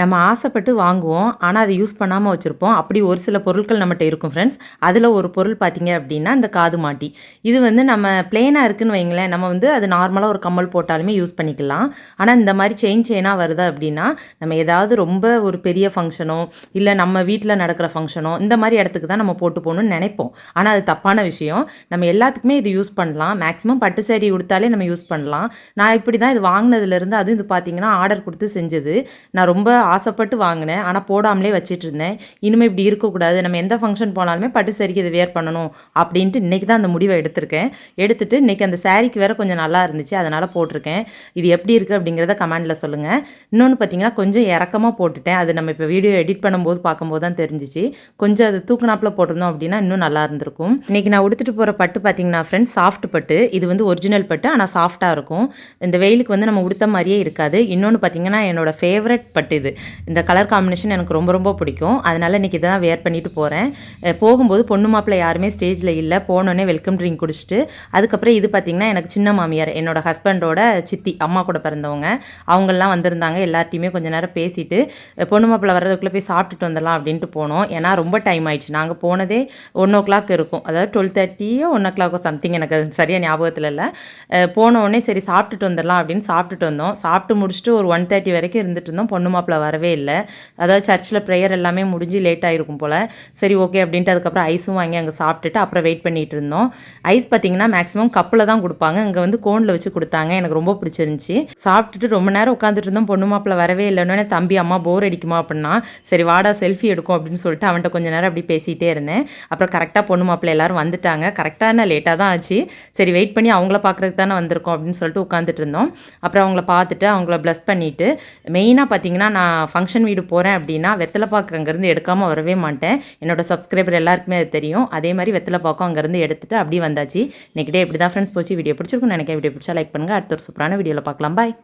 நம்ம ஆசைப்பட்டு வாங்குவோம் ஆனால் அதை யூஸ் பண்ணாமல் வச்சுருப்போம். அப்படி ஒரு சில பொருட்கள் நம்மகிட்ட இருக்கும் ஃப்ரெண்ட்ஸ் அதில் ஒரு பொருள் பார்த்தீங்க அப்படின்னா இந்த காது மாட்டி. இது வந்து நம்ம பிளெயினாக இருக்குன்னு வைங்களேன் நம்ம வந்து அது நார்மலாக ஒரு கம்மல் போட்டாலுமே யூஸ் பண்ணிக்கலாம். ஆனால் இந்த மாதிரி செயின் செயினாக வருது அப்படின்னா நம்ம ஏதாவது ரொம்ப ஒரு பெரிய ஃபங்க்ஷனோ இல்லை நம்ம வீட்டில் நடக்கிற ஃபங்க்ஷனோ இந்த மாதிரி இடத்துக்கு தான் நம்ம போட்டு போகணும்னு நினைப்போம். ஆனால் அது தப்பான விஷயம். நம்ம எல்லாத்துக்குமே இது யூஸ் பண்ணலாம். மேக்ஸிமம் பட்டு சேரீ உடுத்தாலே நம்ம யூஸ் பண்ணலாம். நான் இப்படி தான் இது வாங்கினதுலேருந்து அதுவும் இது பார்த்தீங்கன்னா ஆர்டர் கொடுத்து செஞ்சது. நான் ரொம்ப ஆசைப்பட்டு வாங்கினேன். ஆனால் போடாமலே வச்சிட்டு இருந்தேன் இனிமேல் இப்படி இருக்கக்கூடாது. நம்ம எந்த ஃபங்க்ஷன் போனாலுமே பட்டு சரிக்கு இதை வேர் பண்ணணும் அப்படின்ட்டு இன்றைக்கி தான் அந்த முடிவை எடுத்திருக்கேன். எடுத்துட்டு இன்றைக்கி அந்த சாரீக்கு வேறு கொஞ்சம் நல்லா இருந்துச்சு. அதனால் போட்டிருக்கேன். இது எப்படி இருக்குது அப்படிங்கிறத கமெண்டில் சொல்லுங்கள் இன்னொன்று பார்த்தீங்கன்னா கொஞ்சம் இறக்கமாக போட்டுட்டேன். அது நம்ம இப்போ வீடியோ எடிட் பண்ணும்போது பார்க்கும்போது தான் தெரிஞ்சிச்சு. கொஞ்சம் அது தூக்குனாப்பில் போட்டிருந்தோம் அப்படின்னா இன்னும் நல்லா இருந்திருக்கும். இன்றைக்கி நான் உடுத்துட்டு போகிற பட்டு பார்த்தீங்கன்னா ஃப்ரெண்ட்ஸ் சாஃப்ட் பட்டு. இது வந்து ஒரிஜினல் பட்டு ஆனால் சாஃப்டாக இருக்கும். இந்த வெயிலுக்கு வந்து நம்ம உடுத்த மாதிரியே இருக்காது. இன்னொன்று பார்த்தீங்கன்னா என்னோட ஃபேவரட் பட்டு இது. இந்த கலர் காம்பினேஷன் எனக்கு ரொம்ப ரொம்ப பிடிக்கும். அதனால் இன்றைக்கி இதை தான் வேர் பண்ணிட்டு போகிறேன் போகும்போது பொண்ணு மாப்பிள்ளை யாருமே ஸ்டேஜில் இல்லை. போனோடனே வெல்கம் ட்ரிங்க் குடிச்சிட்டு அதுக்கப்புறம் இது பார்த்திங்கன்னா எனக்கு சின்ன மாமியார் என்னோட ஹஸ்பண்டோட சித்தி அம்மா கூட பிறந்தவங்க. அவங்கெல்லாம் வந்திருந்தாங்க. எல்லாத்தையுமே கொஞ்சம் நேரம் பேசிட்டு பொண்ணு மாப்பிள்ளை வர்றதுக்குள்ளே போய் சாப்பிட்டுட்டு வந்துடலாம் அப்படின்ட்டு போனோம். ஏன்னா ரொம்ப டைம் ஆயிடுச்சு. நாங்கள் போனதே ஒன் ஓ கிளாக் இருக்கும். அதாவது டுவெல் தேர்ட்டியோ ஒன் ஓ கிளாக்கோ சம்திங் எனக்கு அது சரியாக ஞாபகத்தில் இல்லை. போனோடனே சரி சாப்பிட்டுட்டு வந்துடலாம் அப்படின்னு சாப்பிட்டுட்டு வந்தோம். சாப்பிட்டு முடிச்சுட்டு ஒரு ஒன் தேர்ட்டி வரைக்கும் இருந்துட்டு இருந்தோம். பொண்ணு மாப்பிள்ளை வரவே இல்லை. அதாவது சர்ச்சில் ப்ரேயர் எல்லாமே முடிஞ்சு லேட் ஆகிருக்கும் போல். சரி ஓகே அப்படின்ட்டு அதுக்கப்புறம் ஐஸும் வாங்கி அங்கே சாப்பிட்டுட்டு அப்புறம் வெயிட் பண்ணிகிட்டு இருந்தோம். ஐஸ் பார்த்திங்கன்னா மேக்ஸிமம் கப்பில் தான் கொடுப்பாங்க. அங்கே வந்து கோனில் வச்சு கொடுத்தாங்க. எனக்கு ரொம்ப பிடிச்சிருந்துச்சி. சாப்பிட்டுட்டு ரொம்ப நேரம் உட்காந்துட்டு இருந்தோம். பொண்ணு மாப்பிள்ள வரவே இல்லைன்னு தம்பி அம்மா போர் அடிக்குமா? அப்படின்னா சரி வாடா செல்ஃபி எடுக்கும் அப்படின்னு சொல்லிட்டு அவன்கிட்ட கொஞ்சம் நேரம் அப்படி பேசிகிட்டே இருந்தேன். அப்புறம் கரெக்டாக பொண்ணு மாப்பிள்ளை எல்லோரும் வந்துட்டாங்க. கரெக்டாக என்ன லேட்டாக தான் ஆச்சு. சரி வெயிட் பண்ணி அவங்கள பார்க்குறதுக்கு தானே வந்திருக்கோம் அப்படின்னு சொல்லிட்டு உட்காந்துட்டு இருந்தோம். அப்புறம் அவங்கள பார்த்துட்டு அவங்கள ப்ளஸ் பண்ணிவிட்டு மெயினாக பார்த்தீங்கன்னா நான் ஃபங்க்ஷன் வீடு போகிறேன் அப்படின்னா வெத்தலைப்பாக்கு அங்கேருந்து எடுக்காமல் வரவே மாட்டேன். என்னோடய சப்ஸ்கிரைபர் எல்லாருக்குமே அது தெரியும். அதே மாதிரி வெத்தலைப்பாக்கம் அங்கேருந்து எடுத்துகிட்டு அப்படியே வந்தாச்சு. நெக்ஸ்ட் டே இப்படி தான் ஃப்ரெண்ட்ஸ் போச்சு. வீடியோ பிடிச்சிருக்கும் நினைக்கிறேன். வீடியோ பிடிச்சா லைக் பண்ணுங்கள் அடுத்த ஒரு சூப்பரான வீடியோவில் பார்க்கலாம். பாய்